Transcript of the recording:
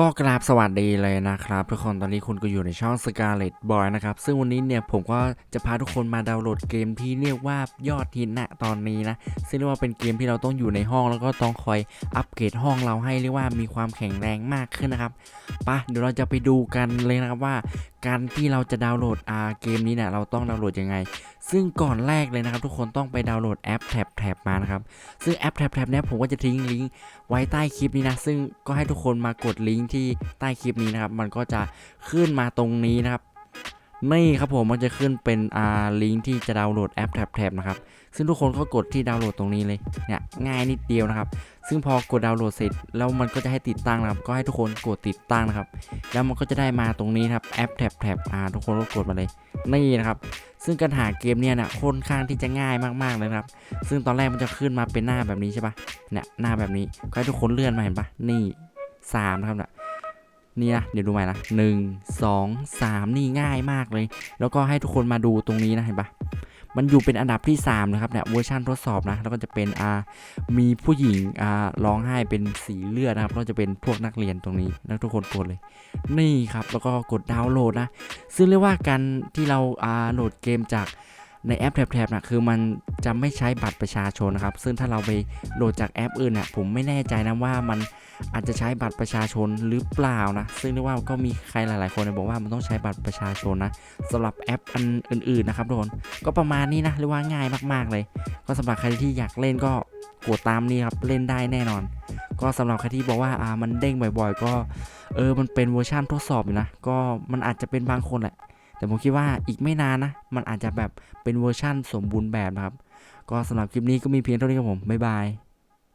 ก็กราบสวัสดีเลยนะครับ ทุกคนตอนนี้คุณก็อยู่ในช่อง Scarlet Boy นะครับ ซึ่งวันนี้เนี่ยผมก็จะพาทุกคนมาดาวน์โหลดเกมที่เรียกว่ายอดฮิตณตอนนี้นะ ซึ่งเรียกว่าเป็นเกมที่เราต้องอยู่ในห้องแล้วก็ต้องคอยอัปเกรดห้องเราให้เรียกว่ามีความแข็งแรงมากขึ้นนะครับปะเดี๋ยวเราจะไปดูกันเลยนะครับว่า การที่เราจะดาวน์โหลดอาเกมนี้เนี่ยเราต้องดาวน์โหลดยังไง ซึ่งก่อนแรกเลยนะครับ ทุกคนต้องไปดาวน์โหลดแอปแท็บแท็บมานะครับ ซึ่งแอปแท็บแท็บเนี่ยผมก็จะทิ้งลิงก์ไว้ใต้คลิปนี้นะ ซึ่งก็ให้ทุกคนมากดลิงก์ที่ใต้คลิปนี้นะครับ มันก็จะขึ้นมาตรงนี้นะครับ นี่ครับผมมันจะขึ้นเป็นอ่าลิงก์ที่จะดาวน์โหลดแอปแท็บๆนะครับซึ่งทุกคนก็กดที่ดาวน์โหลดตรงนี้เลยเนี่ยง่ายนิดเดียวนะครับ ซึ่งพอกดดาวน์โหลดเสร็จแล้วมันก็จะให้ติดตั้งนะครับ ก็ให้ทุกคนกดติดตั้งนะครับ แล้วมันก็จะได้มาตรงนี้ครับแอปแท็บๆอ่าทุกคนก็กดมาเลยนี่นะครับ ซึ่งการหาเกมเนี่ยนะค่อนข้างที่จะง่ายมากๆเลยครับ ซึ่งตอนแรกมันจะขึ้นมาเป็นหน้าแบบนี้ใช่ปะเนี่ยหน้าแบบนี้ก็ให้ทุกคนเลื่อนมาเห็นปะนี่สามนะครับเนี่ย นี่นะเดี๋ยวดูใหม่นะหนึ่งสองสามนี่ง่ายมากเลย แล้วก็ให้ทุกคนมาดูตรงนี้นะเห็นปะมันอยู่เป็นอันดับที่ 3 นะครับเนี่ยเวอร์ชันทดสอบนะแล้วก็จะเป็นอ่ามีผู้หญิงอ่าร้องไห้เป็นสีเลือดนะครับแล้วจะเป็นพวกนักเรียนตรงนี้แล้วทุกคนกดเลย นี่ครับแล้วก็กดดาวน์โหลดนะซึ่งเรียกว่าการที่เราอ่าโหลดเกมจาก ในแอปแท็บๆนะคือมันจะไม่ใช้บัตรประชาชนนะครับ ซึ่งถ้าเราไปโหลดจากแอปอื่นเนี่ยผมไม่แน่ใจนะว่ามันอาจจะใช้บัตรประชาชนหรือเปล่านะ ซึ่งเรียกว่าก็มีใครหลาย ๆ คนเนี่ยบอกว่ามันต้องใช้บัตรประชาชนนะสำหรับแอปอันอื่น ๆ นะครับทุกคนก็ประมาณนี้นะเรียกว่าง่ายมาก ๆ เลย ก็สำหรับใครที่อยากเล่นก็กดตามนี้ครับเล่นได้แน่นอน ก็สำหรับใครที่บอกว่าอ่ามันเด้งบ่อย ๆ ก็เออมันเป็นเวอร์ชันทดสอบอยู่นะก็มันอาจจะเป็นบางคนแหละ แต่ผมคิดว่าอีกไม่นานนะ มันอาจจะแบบเป็นเวอร์ชั่นสมบูรณ์แบบนะครับ ก็สำหรับคลิปนี้ก็มีเพียงเท่านี้ครับผม บ๊ายบาย